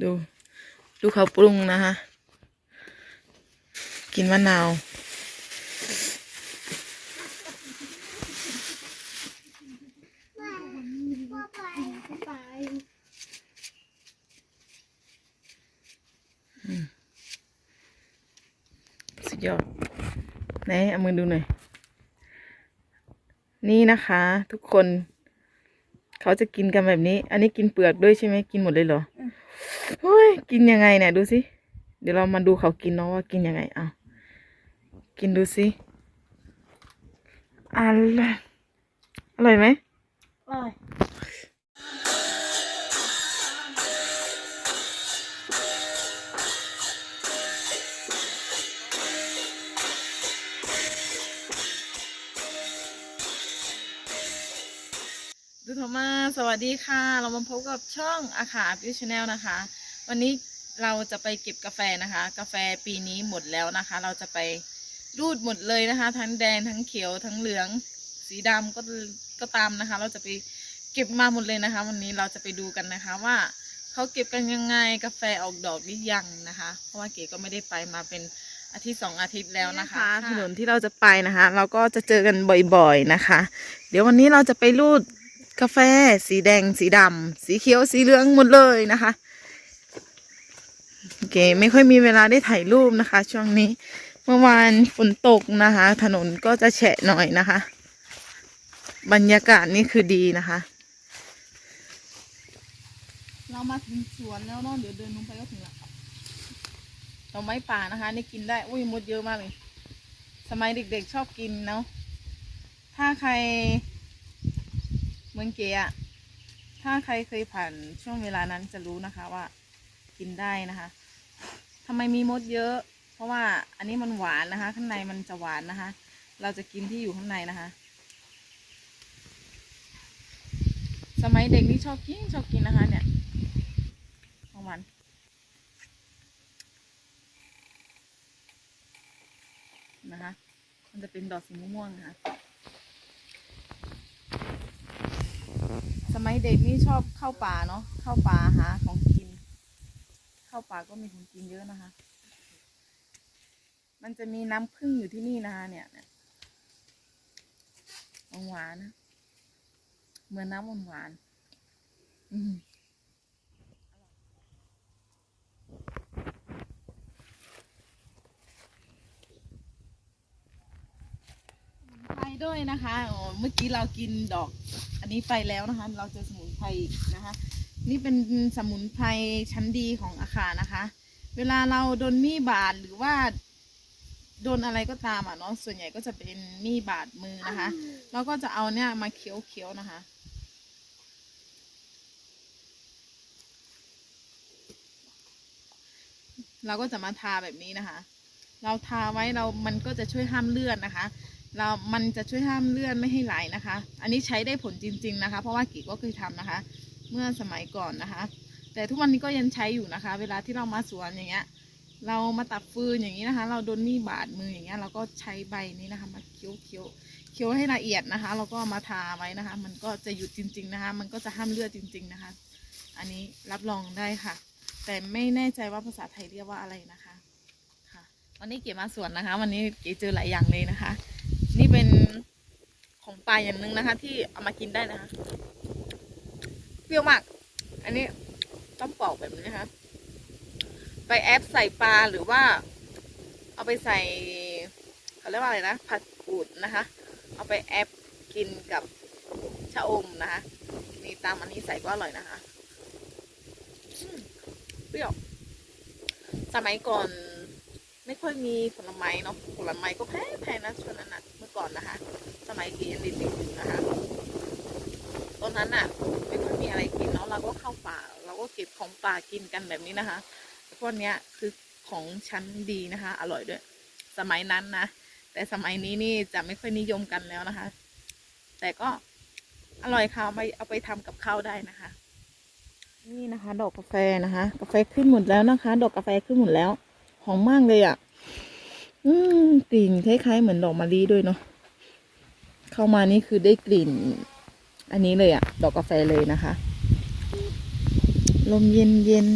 ดู ดูเขาปรุงนะคะ กินมะนาว สุดยอดไหนเอามือดูหน่อย นี่นะคะ ทุกคน เขาจะกินกันแบบนี้ อันนี้กินเปลือกด้วยใช่ไหมกินหมดเลยเหรอ เฮ้ยกินยังไงเนี่ยดูสิ เดี๋ยวเรามาดูเขากินเนาะว่ากินยังไงเอากินดูสิอร่อยอร่อยไหมอร่อยดูโทมาสวัสดีค่ะ เรามาพบกับช่องอาขาบิวชาแนลนะคะ วันนี้เราจะไปเก็บกาแฟนะคะ กาแฟปีนี้หมดแล้วนะคะ เราจะไปรูดหมดเลยนะคะ ทั้งแดงทั้งเขียวทั้งเหลือง สีดำก็ก็ตามนะคะ เราจะไปเก็บมาหมดเลยนะคะ วันนี้เราจะไปดูกันนะคะว่าเขาเก็บกันยังไงกาแฟออกดอกหรือยังนะคะ เพราะว่าเก๋ก็ไม่ได้ไปมาเป็นอาทิตย์สองอาทิตย์แล้วนะคะถนนที่เราจะไปนะคะ เราก็จะเจอกันบ่อยๆนะคะ เดี๋ยววันนี้เราจะไปรูดกาแฟ สีแดง สีดำสีเขียวสีเหลืองหมดเลยนะคะ เคไม่ค่อยมีเวลาได้ถ่ายรูปนะคะ ช่วงนี้ เมื่อวานฝนตกนะคะ ถนนก็จะแฉะหน่อยนะคะ บรรยากาศนี่คือดีนะคะ เรามาถึงสวนแล้วเนาะเดี๋ยวเดินลงไปก็ถึงละดอกไม้ป่านะคะ นี่กินได้ อุ้ยมดเยอะมากเลย สมัยเด็กๆชอบกินเนาะถ้าใครเมือนเก๋อะถ้าใครเคยผ่านช่วงเวลานั้นจะรู้นะคะว่ากินได้นะคะ ทำไมมีมดเยอะ เพราะว่าอันนี้มันหวานนะคะ ข้างในมันจะหวานนะคะ เราจะกินที่อยู่ข้างในนะคะ สมัยเด็กนี่ชอบกินชอบกินนะคะ เนี่ยของมันนะคะ มันจะเป็นดอกสีม่วงๆนะคะสมัยเด็กนี่ชอบเข้าป่าเนาะเข้าป่าหาของกิน เข้าป่าก็มีของกินเยอะนะคะ มันจะมีน้ำผึ้งอยู่ที่นี่นะคะเนี่ยเนี่ยหวานเหมือนน้ำหวานหวานอืมไปด้วยนะคะ เมื่อกี้เรากินดอก อันนี้ไปแล้วนะคะ เราเจอสมุนไพรอีกนะคะ นี่เป็นสมุนไพรชั้นดีของอาคานะคะ เวลาเราโดนมีดบาดหรือว่าโดนอะไรก็ตามอะเนาะส่วนใหญ่ก็จะเป็นมีดบาดมือนะคะเราก็จะเอาเนี่ยมาเคี้ยวๆนะคะเราก็จะมาทาแบบนี้นะคะ เราทาไว้เรา มันก็จะช่วยห้ามเลือดนะคะ เรา มันจะช่วยห้ามเลือดไม่ให้ไหลนะคะ อันนี้ใช้ได้ผลจริง ๆนะคะ เพราะว่ากีก็เคยทำนะคะ เมื่อสมัยก่อนนะคะ แต่ทุกวันนี้ก็ยังใช้อยู่นะคะ เวลาที่เรามาสวนอย่างเงี้ย เรามาตัดฟืนอย่างนี้นะคะ เราโดนมีดบาดมืออย่างเงี้ยเราก็ใช้ใบนี้นะคะ มาเคี้ยวเคี้ยวเคี้ยวให้ละเอียดนะคะ แล้วก็มาทาไว้นะคะ มันก็จะหยุดจริง ๆนะคะ มันก็จะห้ามเลือดจริง ๆนะคะ อันนี้รับรองได้ค่ะ แต่ไม่แน่ใจว่าภาษาไทยเรียกว่าอะไรนะคะค่ะวันนี้เก๋มาสวนนะคะ วันนี้เก๋เจอหลายอย่างเลยนะคะ นี่เป็นของปลาอย่างหนึ่งนะคะ ที่เอามากินได้นะคะ รี้ยวมาก อันนี้ต้องปอกแบบนี้นะคะ ไปแอปใส่ปลาหรือว่า เอาไปใส่เขาเรียกว่าอะไรนะผัดกูดนะคะ เอาไปแอปกินกับชะอมนะคะนี่ตามอันนี้ใส่ก็อร่อยนะคะเปรี้ยว สมัยก่อนไม่ค่อยมีผลไม้เนาะผลไม้ก็แพงแพงนะช่วงนั้นนะเมื่อก่อนนะคะ สมัยกียนเด็กๆนะคะ ตอนนั้นน่ะไม่ค่อยมีอะไรกินเนาะเราก็เข้าป่า เราก็เก็บของป่ากินกันแบบนี้นะคะพวกเนี้ยคือของชั้นดีนะคะ อร่อยด้วย สมัยนั้นนะแต่สมัยนี้นี่จะไม่ค่อยนิยมกันแล้วนะคะ แต่ก็อร่อยค่ะเอาไปเอาไปทำกับข้าวได้นะคะ นี่นะคะ ดอกกาแฟนะคะ กาแฟขึ้นหมดแล้วนะคะ ดอกกาแฟขึ้นหมดแล้วหอมมากเลยอะ่ะ อืมกลิ่นคล้ายๆเหมือนดอกมะลิด้วยเนาะเข้ามานี่คือได้กลิ่น อันนี้เลยอะ่ะดอกกาแฟเลยนะคะ ลมเย็นเย็น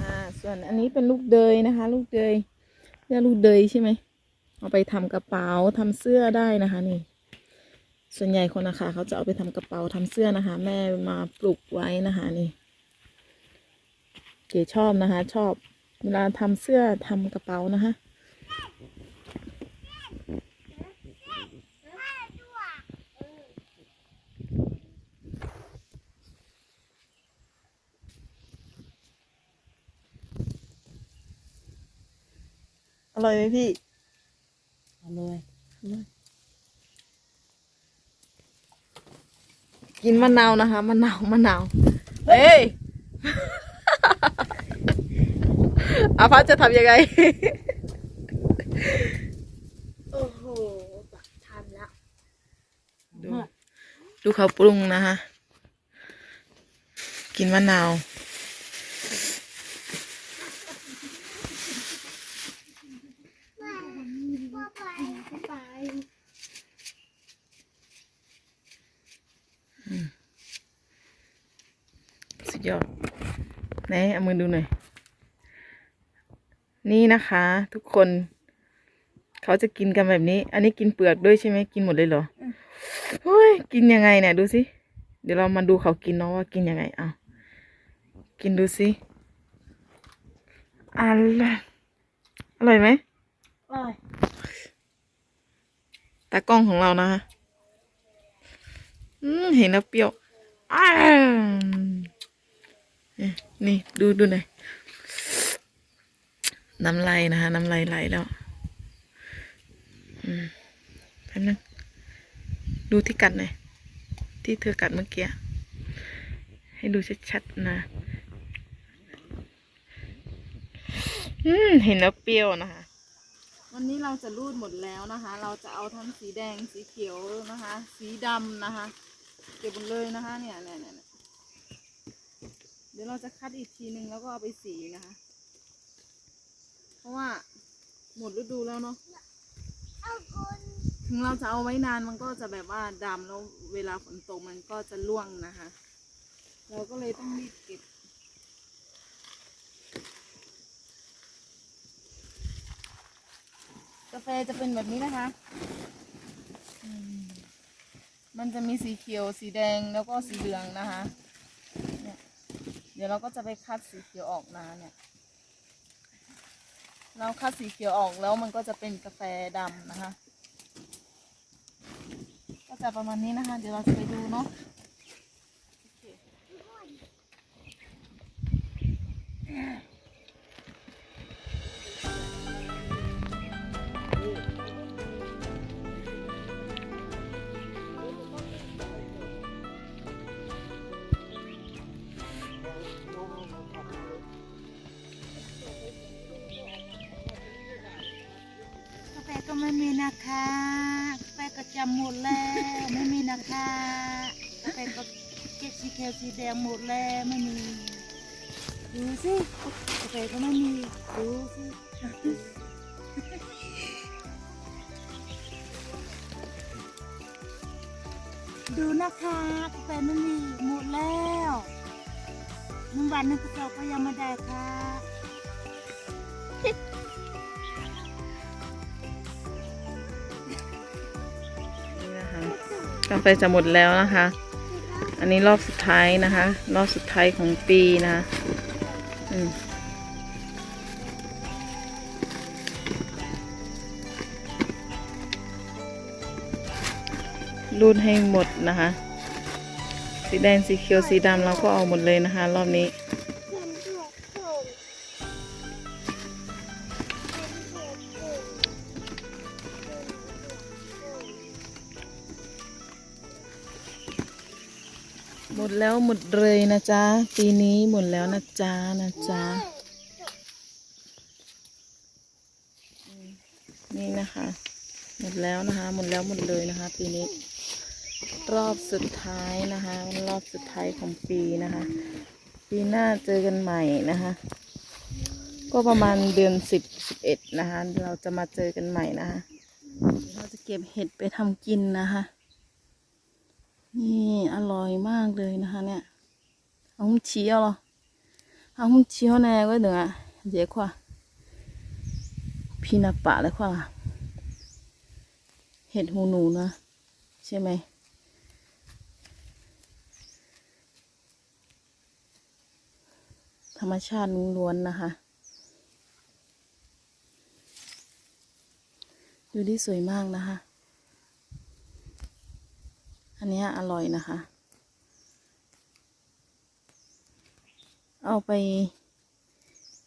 อ่าส่วนอันนี้เป็นลูกเดยนะคะ ลูกเดยเรียกลูกเดยใช่ไหมเอาไปทำกระเป๋าทำเสื้อได้นะคะนี่ ส่วนใหญ่คนนะคะเขาจะเอาไปทำกระเป๋าทำเสื้อนะคะ แม่มาปลูกไว้นะคะนี่ เก๋ชอบนะคะ ชอบ เวลาทำเสื้อทำกระเป๋านะคะ ร่อยไหมพี่เอาเลยกินมะนาวนะคะมะนาวมะนาวเฮ้ยอาพัชจะทำยังไง โอ้โหบักทำแล้วดูดูเขาปรุงนะคะ กินมะนาว ไป สุดยอด ไหนเอามือดูหน่อย นี่นะคะ ทุกคน เขาจะกินกันแบบนี้ อันนี้กินเปลือกด้วยใช่ไหมกินหมดเลยเหรอเฮ้ยกินยังไงเนี่ย ดูสิ เดี๋ยวเรามาดูเขากินเนาะว่ากินยังไงเอากินดูสิอร่อยอร่อยไหมโอ้ยตากล้องของเรานะคะเห็นแล้วเปรี้ยวอ้าว นี่ดูดูหน่อยน้ำลายนะคะน้ำลายไหลแล้วแป๊บนึงดูที่กัดหน่อยที่เธอกัดเมื่อกี้ให้ดูชัดๆนะอืมเห็นแล้วเปรี้ยวนะคะ วันนี้เราจะรูดหมดแล้วนะคะ เราจะเอาทั้งสีแดงสีเขียวนะคะ สีดำนะคะ เก็บหมดเลยนะคะ เนี่ยเนี่ยเนี่ย เนี่ยเดี๋ยวเราจะคัดอีกทีนึงแล้วก็เอาไปสีนะคะ เพราะว่าหมดฤดูแล้วเนาะถึงเราจะเอาไว้นานมันก็จะแบบว่าดำแล้วเวลาฝนตกมันก็จะร่วงนะคะ เราก็เลยต้องรีบเก็บกาแฟจะเป็นแบบนี้นะคะอืมมันจะมีสีเขียว สีแดงแล้วก็สีเหลืองนะคะเนี่ย เดี๋ยวเราก็จะไปคัดสีเขียวออกนะเนี่ย เราคัดสีเขียวออกแล้วมันก็จะเป็นกาแฟดำนะคะ ก็จะประมาณนี้นะคะ เดี๋ยวเราจะไปดูเนาะโอเค ไม่มีนะคะกาแฟก็จำหมดแล้วไม่มีนะคะกาแฟก็เก็บสีเขียวสีแดงหมดแล้วไม่มีดูสิกาแฟก็ไม่มีดูสิดูนะคะกาแฟไม่มีหมดแล้วหนึ่งวันหนึงกระเจ้าก็ยังไม่ได้ค่ะาแฟจะหมดแล้วนะคะ อันนี้รอบสุดท้ายนะคะ รอบสุดท้ายของปีนะคะอืมรูดให้หมดนะคะ สีแดงสีเขียวสีดำเราก็เอาหมดเลยนะคะ รอบนี้ หมดแล้วหมดเลยนะจ๊ะ ปีนี้หมดแล้วนะจ๊ะนะจ๊ะ นี่นะคะ หมดแล้วนะคะ หมดแล้วหมดเลยนะคะ ปีนี้ รอบสุดท้ายนะคะ รอบสุดท้ายของปีนะคะ ปีหน้าเจอกันใหม่นะคะ ก็ประมาณเดือนสิบสิบเอ็ดนะคะ เราจะมาเจอกันใหม่นะคะ เราจะเก็บเห็ดไปทำกินนะคะ นี่อร่อยมากเลยนะคะ เนี่ยเอาหุ้มเชียวหรอเอาหุ้มเชียวแน่ก็เดี๋ยวเดี๋ยวควาพีนับป่าเลยควาเห็ดหูหนูนะใช่ไหมธรรมชาติล้วนนะคะ ดูที่สวยมากนะคะ อันนี้อร่อยนะคะ เอาไป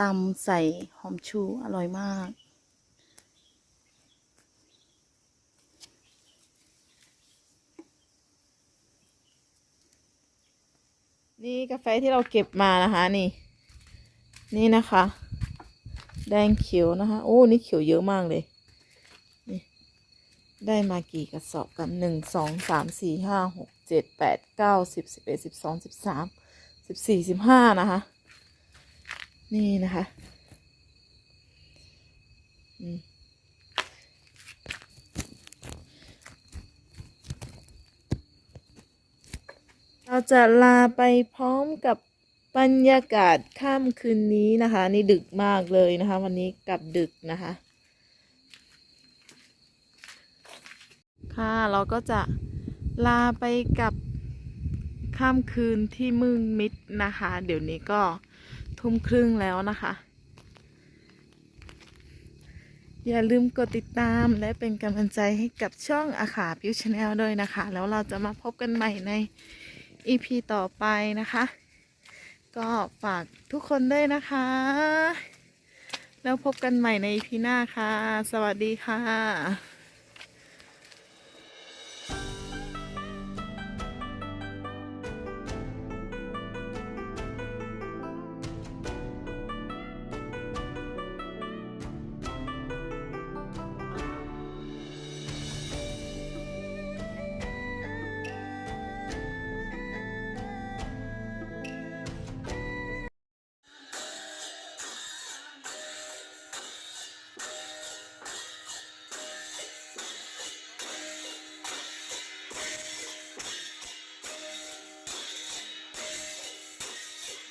ตำใส่หอมชูอร่อยมาก นี่กาแฟที่เราเก็บมานะคะนี่ นี่นะคะ แดงเขียวนะคะ โอ้ นี่เขียวเยอะมากเลย ได้มากี่กระสอบกันหนึ่งสองสามสี่ห้าหกเจ็ดแปดเก้าสิบสิบเอ็ดสิบสองสิบสามสิบสี่สิบห้านะคะ นี่นะคะเราจะลาไปพร้อมกับบรรยากาศค่ำคืนนี้นะคะ นี่ดึกมากเลยนะคะ วันนี้กลับดึกนะคะ ค่ะ เราก็จะลาไปกับค่ำคืนที่มึงมิดนะคะ เดี๋ยวนี้ก็ทุ่มครึ่งแล้วนะคะ อย่าลืมกดติดตามและเป็นกำลังใจให้กับช่องอาขาพิวชาแนลด้วยนะคะ แล้วเราจะมาพบกันใหม่ใน EP ต่อไปนะคะ ก็ฝากทุกคนด้วยนะคะ แล้วพบกันใหม่ใน EP หน้าค่ะ สวัสดีค่ะ